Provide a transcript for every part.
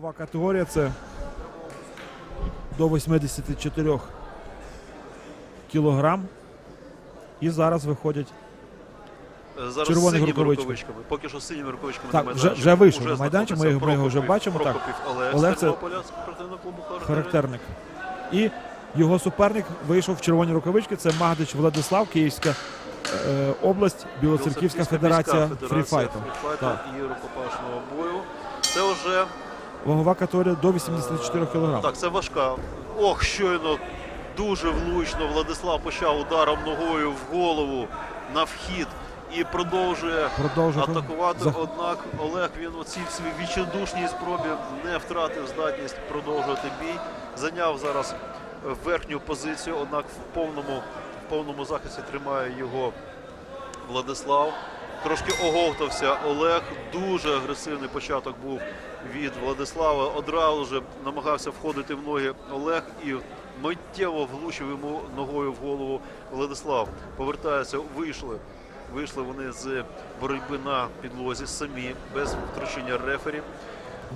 Вагова категорія це до 84 кілограм. І зараз виходять. Зараз Червоних синіми рукавичках. рукавичками. Поки що синіми рукавичками Так, на вже- майданчику. вже вийшов на майданчик, ми його- ми його вже бачимо, так. Прокопів Олег, Олег Олег це- характерник. І його суперник вийшов в червоні рукавички. Це Магдич Владислав, Київська е, область, Білоцерківська федерація фріфайту. Так. і рукопашного бою. Це вже Вагова категорія до 84 кілограм. так, це важка. Ох, щойно дуже влучно. Владислав почав ударом ногою в голову на вхід і продовжує Продовжує атакувати. За- Однак Олег він у цій своїй відчайдушній спробі не втратив здатність продовжувати бій. Зайняв зараз верхню позицію, однак в повному, в повному захисті тримає його Владислав. Трошки оговтався Олег. Дуже агресивний початок був від Владислава. Одразу же намагався входити в ноги Олег і миттєво влучив йому ногою в голову Владислав. Повертається, вийшли. Вийшли вони з боротьби на підлозі самі, без втручення рефері.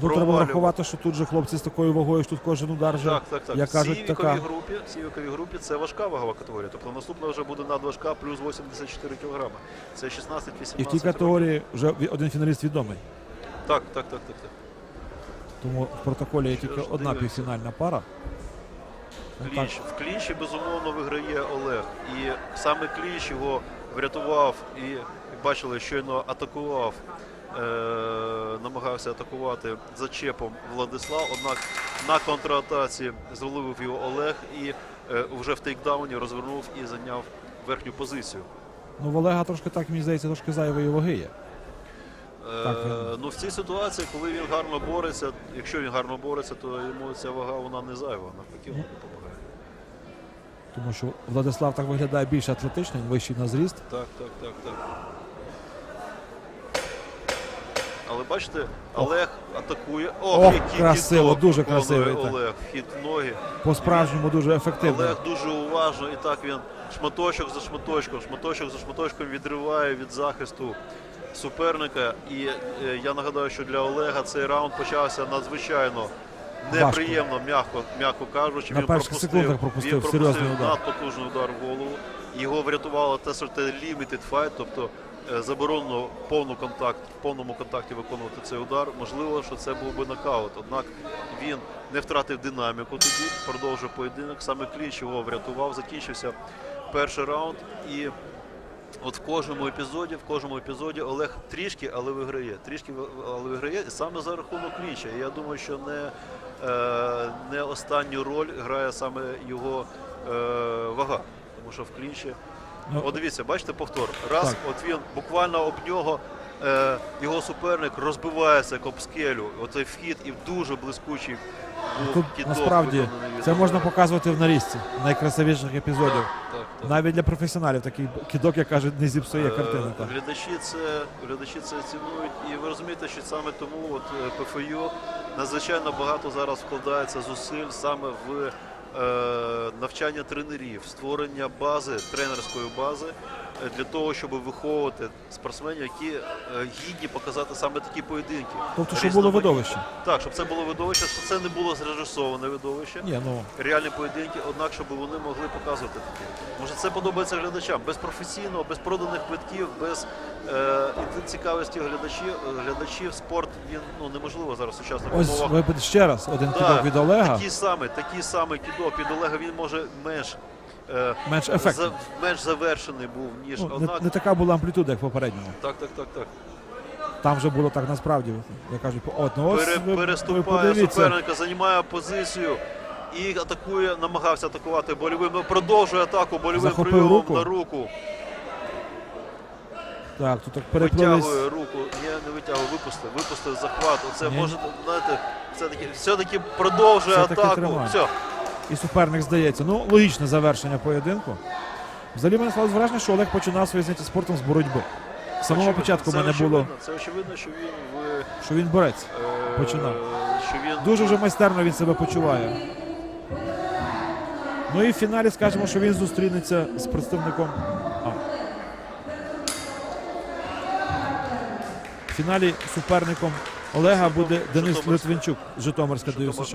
Тут треба врахувати, що тут же хлопці з такою вагою, що тут кожен удар вже, Так, так, так. як кажуть, віковій така. групі, в цій віковій групі це важка вагова категорія. Тобто наступна вже буде надважка плюс 84 кілограми. Це 16-18 І в тій категорії вже один фіналіст відомий. Так, так, так, так, так. Тому в протоколі є тільки одна півфінальна пара. Клінч. В клінчі безумовно виграє Олег. І саме клінч його врятував і бачили, щойно атакував, намагався атакувати зачепом Владислав. Однак на контратаці зловив його Олег і е, вже в тейкдауні розвернув і зайняв верхню позицію. Ну, в Олега трошки так, мені здається, трошки зайвої ваги є. Так, Е, він- ну в цій ситуації, коли він гарно бореться, якщо він гарно бореться, то йому ця вага вона не зайва, навпаки, вона допомагає. Тому що Владислав так виглядає більш атлетично, він вищий на зріст. Так, так, так, так. Але бачите, Олег атакує. Ох, Ох, який красиво, кидок дуже виконує так. Олег. Вхід ноги. По-справжньому дуже ефективно. Олег дуже уважно і так він шматочок за шматочком, шматочок за шматочком відриває від захисту суперника. І е, я нагадаю, що для Олега цей раунд почався надзвичайно неприємно, м'яко, м'яко кажучи. На він перших пропустив, секундах пропустив він серйозний удар. надпотужний удар в голову. Його врятувало те, що це limited fight, тобто заборонено повну контакт, в повному контакті виконувати цей удар. Можливо, що це був би нокаут. Однак він не втратив динаміку тоді, продовжив поєдинок. Саме клінч його врятував. Закінчився перший раунд. І от в кожному епізоді, в кожному епізоді Олег трішки, але виграє. Трішки, але виграє і саме за рахунок клінча. Я думаю, що не, е, не останню роль грає саме його е, вага. Тому що в клінчі. Ну, От дивіться, бачите повтор. Раз, Так. от він буквально об нього. Е, його суперник розбивається як об скелю. Оцей вхід і дуже блискучий був Тут кидок насправді це можна показувати в нарізці найкрасивіших епізодів. Так, так. Навіть для професіоналів такий кидок, як кажуть, не зіпсує Е, картину. Так. Глядачі це глядачі це цінують, і ви розумієте, що саме тому от е, ПФЮ надзвичайно багато зараз вкладається зусиль саме в е, навчання тренерів, створення бази, тренерської бази е, для того, щоб виховувати спортсменів, які е, гідні показати саме такі поєдинки. Тобто, щоб було видовище. Так, щоб це було видовище, щоб це не було зрежисоване видовище Ні, ну реальні поєдинки, однак, щоб вони могли показувати таке. Може, це подобається глядачам без професійного, без проданих квитків, без е, цікавості глядачів. Глядачів спорт він ну неможливо зараз в сучасних ось ви ще раз один Да, кидок від Олега. Такий самий, такий самий кидок від Олега. Він може менш Менш ефектний. менш завершений був ніж Ну, однак. не така була амплітуда, як в попередньому. Так, так, так, так. Там вже було так насправді. Я кажу, от, ну Пере, ви, ви переступає подивіться. суперника, займає позицію і атакує, намагався атакувати больовим. ну, Продовжує атаку больовим прийомом руку. на руку. Так, тут так переплились. Витягує руку, ні, не витягує, випустив, випустив захват. Оце Ні. може, знаєте, все таки все-таки продовжує Все-таки атаку. Все. І суперник здається. Ну, логічне завершення поєдинку. Взагалі мене склалось враження, що Олег починав своє заняття спортом з боротьби. З самого Очевидно, початку в мене було, Це очевидно, що він в що він борець. е, Починав. Що він Дуже вже майстерно він себе почуває. Ну і в фіналі скажемо, що він зустрінеться з представником. А. В фіналі суперником Олега буде Денис. Литвинчук, Житомирська ДЮСШ. ДЮСШ.